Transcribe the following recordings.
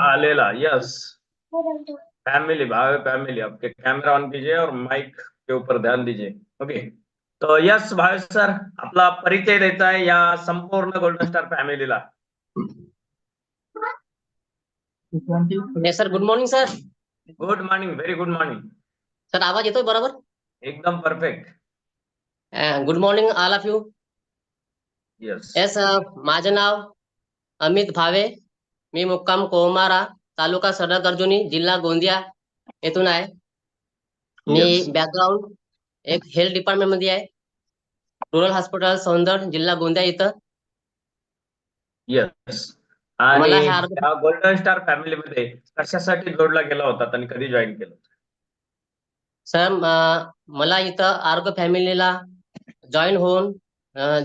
आलेला yes family Bhave family आपके camera on कीजिए और माइक के ऊपर ध्यान दीजिए ओके तो यस भावे सर आपला परिचय देता है या संपूर्ण गोल्डन स्टार फॅमिलीला yes sir good morning sir good morning very good morning sir आवाज़ येतोय बरोबर एकदम perfect good morning all of you yes yes माझं नाव अमित भावे मी मुक्काम कोमारा तालुका सडक अर्जुनी जिल्हा गोंदिया येथून आहे. मी. बॅकग्राऊंड एक हेल्थ डिपार्टमेंटमध्ये आहे. रुरल हॉस्पिटल सौंदर जिल्हा गोंदिया इथं. यस आणि गोल्डन स्टार फॅमिलीमध्ये कशासाठी जोडला गेला होता आणि कधी जॉईन केलं सर मला इथं आरोग्य फॅमिलीला जॉईन होऊन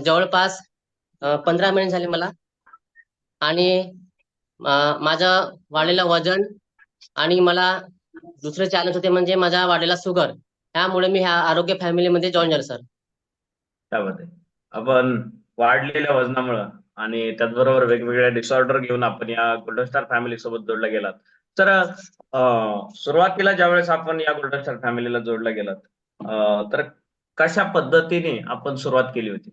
जवळपास पंधरा महिने झाले मला. आणि माझं वाढलेलं वजन आणि मला दुसरे चॅलेंज होते म्हणजे माझा वाढलेला शुगर त्यामुळे मी ह्या आरोग्य फॅमिलीमध्ये जॉईन झालो सर त्यामध्ये. आपण वाढलेल्या वजनामुळं आणि त्याचबरोबर वेगवेगळ्या डिसऑर्डर घेऊन आपण या गोल्डन स्टार फॅमिली सोबत जोडला गेलात. तर सुरुवातीला ज्यावेळेस आपण या गोल्डन स्टार फॅमिलीला जोडला गेलात तर कशा पद्धतीने आपण सुरुवात केली होती?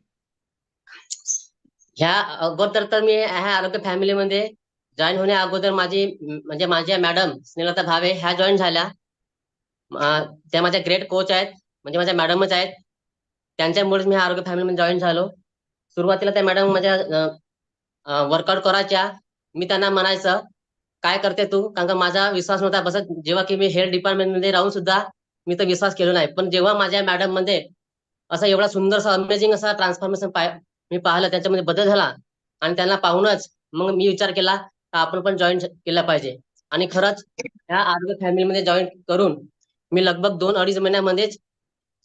ह्या अगोदर तर मी ह्या आरोग्य फॅमिलीमध्ये जॉईन होण्या अगोदर माझी म्हणजे माझ्या मॅडम स्नेहलता भावे ह्या जॉईन झाल्या. त्या माझ्या ग्रेट कोच आहेत म्हणजे माझ्या मॅडमच आहेत. त्यांच्यामुळेच मी आरोग्य फॅमिलीमध्ये जॉईन झालो. सुरुवातीला त्या मॅडम माझ्या वर्कआउट करायच्या. मी त्यांना म्हणायचं काय करते तू? कारण का माझा विश्वास नव्हता बसत. जेव्हा की मी हेल्थ डिपार्टमेंटमध्ये राहून सुद्धा मी तर विश्वास केलो नाही. पण जेव्हा माझ्या मॅडममध्ये असा एवढा सुंदर अमेझिंग असा ट्रान्सफॉर्मेशन मी पाहिलं त्याच्यामध्ये बदल झाला. आणि त्यांना पाहूनच मग मी विचार केला आपण पण जॉईन केला पाहिजे. आणि खरंच ह्या आरोग्य फॅमिलीमध्ये जॉईन करून मी लगभग दोन अडीच महिन्यामध्येच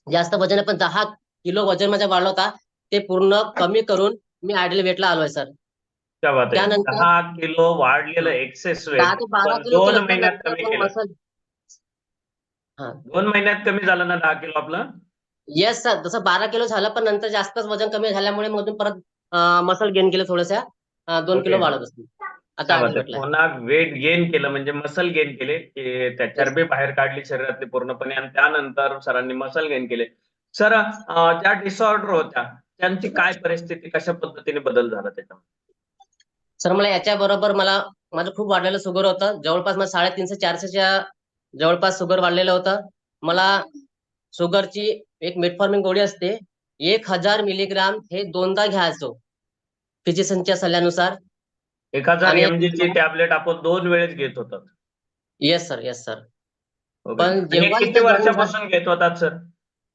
जास्त वजन पण दहा किलो वजन माझा वाढला होता ते पूर्ण कमी करून मी आयडियल वेटला आलोय सर. त्यानंतर- दहा किलो वाढलेलं एक्सेस वेट दोन महिन्यात कमी मग केलं. muscle- दोन महिन्यात कमी झालं ना दहा किलो आपलं? येस सर जसं बारा किलो झालं पण नंतर जास्तच वजन कमी झाल्यामुळे मधून परत मसल गेन केलं थोडंसं. दोन किलो. वाढत असतील. आता पुन्हा वेट गेन केलं म्हणजे मसल गेन केले की त्या चरबी बाहेर काढली शरीरातली पूर्णपणे आणि त्यानंतर सरांनी मसल गेन केले. सर ज्या डिसऑर्डर होत्या त्यांची काय परिस्थिती कशा पद्धतीने बदल झाला त्याच्यामध्ये? सर मला याच्या बरोबर मला माझं खूप वाढलेलं शुगर होतं. जवळपास मला साडेतीनशे चारशेच्या जवळपास शुगर वाढलेलं होतं. मला शुगरची एक मेटफॉर्मिंग गोळी असते. एक हजार मिलीग्राम हे दोनदा घ्यायचो. फिजिशियनच्या सल्ल्यानुसार. एक हजार एमजी ची टॅबलेट आपण दोन वेळेस घेत होतात. Yes sir yes sir Okay. पण आणि जेव्हा किती इथं वर्षापासून घेत होतात सर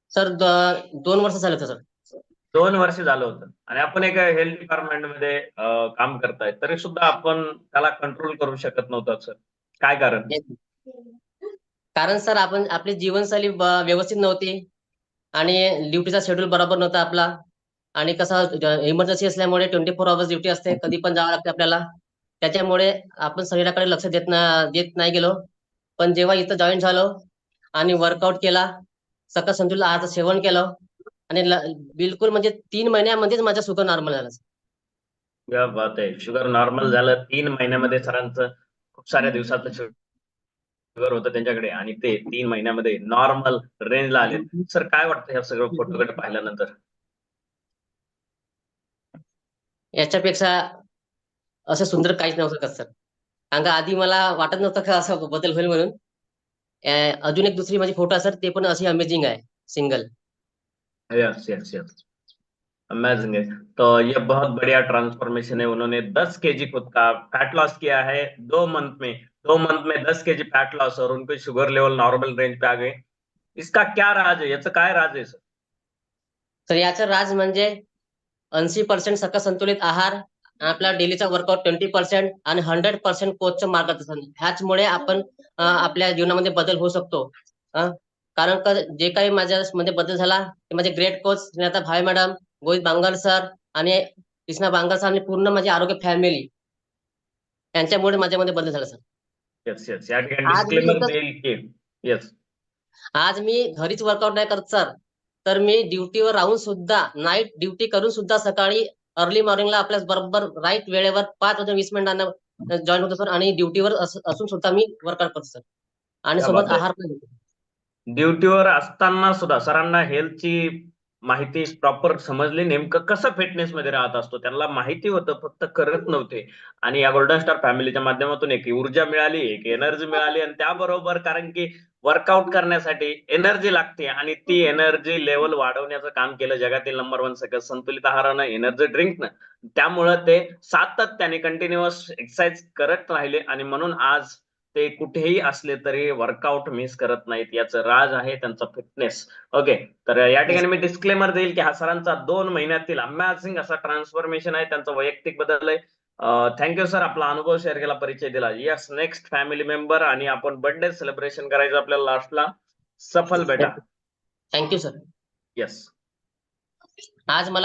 सर द- दोन वर्ष झाले होते सर दोन वर्ष झालं होतं. आणि आपण एक हेल्थ डिपार्टमेंटमध्ये अं, काम करताय. तरी सुद्धा आपण त्याला कंट्रोल करू शकत नव्हतं सर काय कारण? कारण सर आपण आपली जीवनशैली ब- व्यवस्थित नव्हती. आणि ड्युटीचा शेड्यूल बरोबर नव्हता आपला. आणि कसं इमर्जन्सी असल्यामुळे ट्वेंटी फोर आवर्स ड्युटी असते कधी पण जावं लागते आपल्याला. त्याच्यामुळे आपण शरीराकडे लक्ष देत ना देत नाही गेलो. पण जेव्हा इथं जॉईन झालो आणि वर्कआउट केला सकाळ संतुलित आज सेवन केलं आणि बिलकुल म्हणजे तीन महिन्यामध्येच माझं शुगर नॉर्मल झालं. बात आहे. शुगर नॉर्मल झालं तीन महिन्यामध्ये सरांचं खूप साऱ्या दिवसाचं शुगर होतं त्यांच्याकडे आणि ते तीन महिन्यामध्ये नॉर्मल रेंजला आले. सर काय वाटतं ह्या सगळं फोटोकडे पाहिल्यानंतर? याच्यापेक्षा असं सुंदर काहीच नव्हतं का सर. कारण का आधी मला वाटत नव्हतं का असं बदल होईल म्हणून. अजून एक दुसरी माझी फोटो सर ते पण अशी अमेझिंग आहे single yes yes yes amazing है तो ये बहुत बढ़िया ट्रांसफॉर्मेशन है। उन्होंने 10 केजी खुद का फैट लॉस किया है दो मंथ में। दो मंथ में 10 केजी फैट लॉस और उनके शुगर लेवल नॉर्मल रेंज पे आ गए इसका क्या राज है? याचं काय राज आहे सर? तर याचं राज म्हणजे ऐंशी पर्सेंट सकस संतुलित आहार आपला डेलीचा वर्कआउट ट्वेंटी पर्सेंट आणि हंड्रेड पर्सेंट कोचचं मार्गदर्शन. ह्याचमुळे आपण आपल्या जीवनामध्ये बदल होऊ शकतो. कारण का जे काही माझ्या मध्ये बदल झाला ते माझे ग्रेट कोच स्नेहता भाई मॅडम गोविंद बांगर सर आणि कृष्णा बांगर सर आणि पूर्ण माझी आरोग्य फॅमिली यांच्यामुळे माझ्यामध्ये बदल झाला सर आज मी घरीच वर्कआउट नाही करत सर तर मी ड्युटीवर राहून सुद्धा नाईट ड्युटी करून सुद्धा सकाळी अर्ली मॉर्निंगला आपल्या बरोबर राईट वेळेवर पाच वाजून वीस मिनिटांना जॉईन होतो सर आणि ड्युटीवर असून सुद्धा मी वर्कआउट करतो सर आणि सोबत बात आहे. आहार पण घेतो ड्युटीवर असताना सुद्धा सरांना हेल्थची माहिती प्रॉपर समजली नेमकं कसं फिटनेस मध्ये राहत असतो त्यांना माहिती होतं फक्त करत नव्हते. आणि या गोल्डन स्टार फॅमिलीच्या माध्यमातून एक ऊर्जा मिळाली एक एनर्जी मिळाली आणि त्याबरोबर कारण की वर्कआउट करण्यासाठी एनर्जी लागते आणि ती एनर्जी लेवल वाढवण्याचं काम केलं जगातील नंबर वन सगळं संतुलित आहारानं एनर्जी ड्रिंकनं त्यामुळं ते सातत्याने कंटिन्युअस एक्सरसाइज करत राहिले आणि म्हणून आज ते कुठेही असले तरी वर्कआउट मिस करत नाहीत. याचं राज आहे त्यांचा फिटनेस ओके तर या ठिकाणी मी डिस्क्लेमर देईल की हा सरांचा दोन महिन्यातील अमॅझिंग असा ट्रान्सफॉर्मेशन आहे. त्यांचा वैयक्तिक बदल आहे. थँक्यू सर आपला अनुभव शेअर केला परिचय दिला. येस नेक्स्ट फॅमिली मेंबर आणि आपण बर्थडे सेलिब्रेशन करायचं आपल्याला लास्टला सफल बेटा. थँक्यू सर येस आज मला